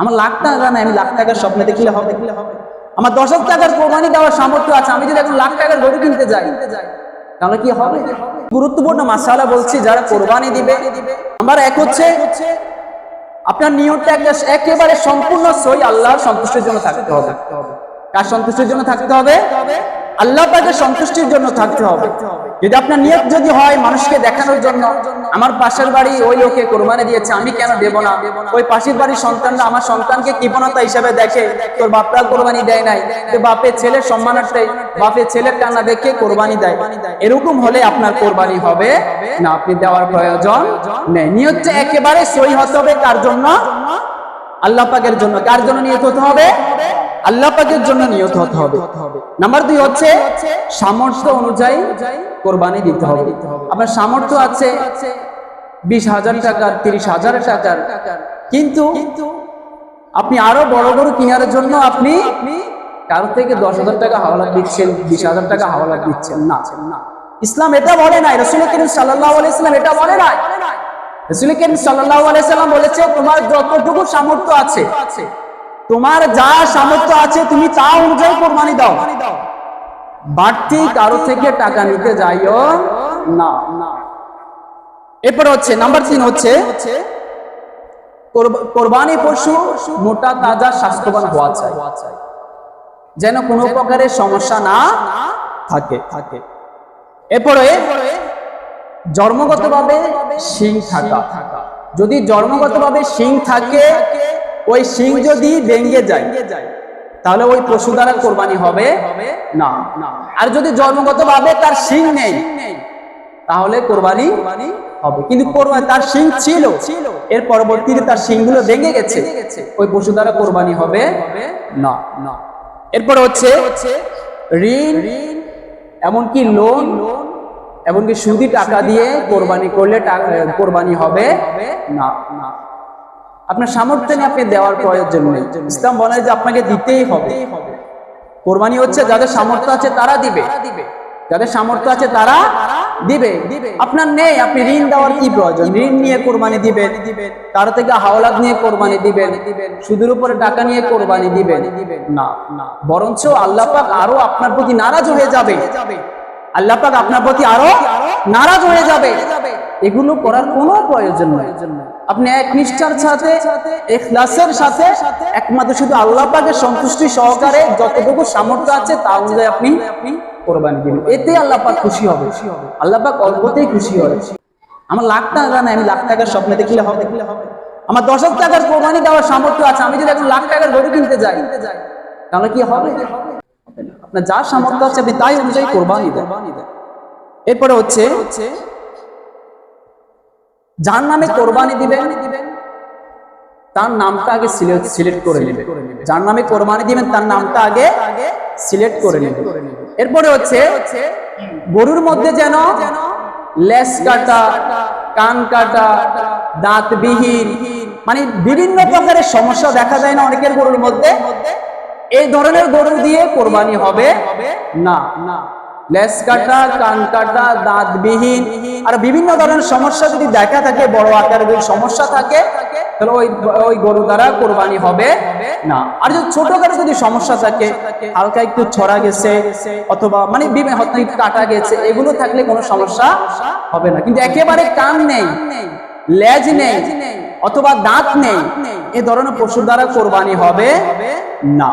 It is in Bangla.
আমার লাখ টাকা নাই আমি লাখ টাকার স্বপ্নে দেখলে হবে। দেখলে হবে আমার দশ হাজার টাকার কোরবানি দেওয়ার সামর্থ্য আছে, আমি যদি এখন লাখ টাকার গরু কিনতে যাই, তাহলে কি হবে? গুরুত্বপূর্ণ মাসালা বলছি, যারা কোরবানি দিবে আমার এক হচ্ছে, আপনার নিয়তটা একেবারে সম্পূর্ণ সই আল্লাহর সন্তুষ্টির জন্য থাকতে হবে। কার সন্তুষ্টির জন্য থাকতে হবে? আল্লাহ পাকের সন্তুষ্টির জন্য থাকতে হবে। যদি আপনার নিয়ত যদি হয় মানুষকে দেখানোর জন্য, আমার পাশের বাড়ি ওই লোকে কোরবানি দিয়েছে, আমি কেন দেব না? ওই পাশের বাড়ির সন্তানরা আমার সন্তানকে কৃপণতা হিসাবে দেখে, তোর বাপরা কোরবানি দেয় নাই। তো বাপের ছেলের সম্মানার্থে বাপের ছেলের কান্না দেখে কোরবানি দেয়। এরকম হলে আপনার কোরবানি হবে না। আপনি দেওয়ার প্রয়োজন নেই। নিয়তটা একেবারে সই হতে হবে কার জন্য? আল্লাহ পাকের জন্য। কার জন্য নিয়ত হতে হবে? আল্লাহ পাকের জন্য নিয়ত হতে হবে। নাম্বার দুই হচ্ছে সামর্থ্য অনুযায়ী কোরবানি দিতে হবে। আপনার সামর্থ্য আছে বিশ হাজার টাকার, তিরিশ হাজার টাকার। কিন্তু আপনি আরও বড় বড় কেনার জন্য আপনি কারও থেকে দশ হাজার টাকা হাওলাত দিচ্ছেন, বিশ হাজার টাকা হাওলাত দিচ্ছেন না। না ইসলাম এটা বলে নাই, রসুল করিম সাল্লাহ ইসলাম এটা বলে নাই। রসুল করিম সাল্লাহ আলাইসাল্লাম বলেছে, তোমার যতটুকু সামর্থ্য আছে তোমার যা সামর্থ্য আছে তুমি তা অনুযায়ী কোরবানি দাও। বাড়তি কারও থেকে টাকা নিতে যাইও না। এরপর হচ্ছে নাম্বার তিন হচ্ছে কোরবানি পশু মোটা তাজা স্বাস্থ্যবান হওয়া চাই। যেন কোনো প্রকারের সমস্যা না থাকে। থাকে। এরপরে জন্মগতভাবে শিং থাকা। যদি জন্মগতভাবে শিং থাকে ওই শিং যদি ভেঙে যায় তাহলে ওই পশু দ্বারা কোরবানি হবে না। আর যদি জন্মগতভাবে তার শিং নেই তাহলে কোরবানি হবে। কিন্তু কোরবানি তার শিং ছিল। এর পরবর্তীতে তার শিংগুলো ভেঙে গেছে। ওই পশু দ্বারা কোরবানি হবে না। না। এরপর হচ্ছে ঋণ এমনকি লোন এমনকি সুদি টাকা দিয়ে কোরবানি করলে কোরবানি হবে না। না। আপনার সামর্থ্য নিয়ে আপনি দেওয়ার প্রয়োজন নেই। ইসলাম বলে যে আপনাকে দিতেই হবে। কোরবানি হচ্ছে যাদের সামর্থ্য আছে তারা দিবে। যাদের সামর্থ্য আছে তারা দিবে। আপনার নেই, আপনি ঋণ দেওয়ার কি প্রয়োজন? ঋণ নিয়ে কোরবানি দিবেন কারও থেকে হাওলাত নিয়ে কোরবানি দিবেন, সুদের উপরে টাকা নিয়ে কোরবানি দিবেন। না না। বরঞ্চ আল্লাহ পাক আরও আপনার প্রতি নারাজ হয়ে যাবে। আল্লাহ পাক আপনার প্রতি আরও নারাজ হয়ে যাবে। এগুলো করার কোনো প্রয়োজন নেই। আপনি এক নিষ্ঠার সাথে, এখলাসের সাথে, একমাত্র শুধু আল্লাহ পাকের সন্তুষ্টি সহকারে যতটুকু সামর্থ্য আছে তা অনুযায়ী আপনি কোরবানি দিবেন। এতে আল্লাহ পাক খুশি হবে। আল্লাহ পাক অল্পতেই খুশি হবে। আমার লাখ টাকা নাই আমি লাখ টাকার স্বপ্নে দেখলে হবে দেখলে হবে। আমার দশ হাজার টাকার কোরবানি দেওয়ার সামর্থ্য আছে, আমি যদি এখন লাখ টাকার গরু কিনতে যাই, তাহলে কি হবে? আপনার যা সামর্থ্য আছে আপনি তাই অনুযায়ী কোরবানি দেন। এরপরে হচ্ছে যার নামে কোরবানি দিবেন, তার নামটা আগে সিলেক্ট করে নেবে। যার নামে কোরবানি দিবেন, তার নামটা আগে সিলেক্ট করে নেবে। এরপরে হচ্ছে, গরুর মধ্যে যেন লেস কাটা, কান কাটা দাঁতবিহীন মানে বিভিন্ন প্রকারের সমস্যা দেখা যায় না অনেকের গরুর মধ্যে। এই ধরনের গরু দিয়ে কোরবানি হবে না না। লেস কাটা কান কাটা দাঁতবিহীন, আর বিভিন্ন ধরনের সমস্যা যদি দেখা থাকে, বড় আকারের সমস্যা থাকে ওই দ্বারা কোরবানি হবে না। আর যদি যদি সমস্যা থাকে একটু ছড়া গেছে, অথবা মানে কাটা গেছে, এগুলো থাকলে কোনো সমস্যা হবে না। কিন্তু একেবারে কান নেই, লেজ নেই, অথবা দাঁত নেই, এ ধরনের পশু দ্বারা কোরবানি হবে না।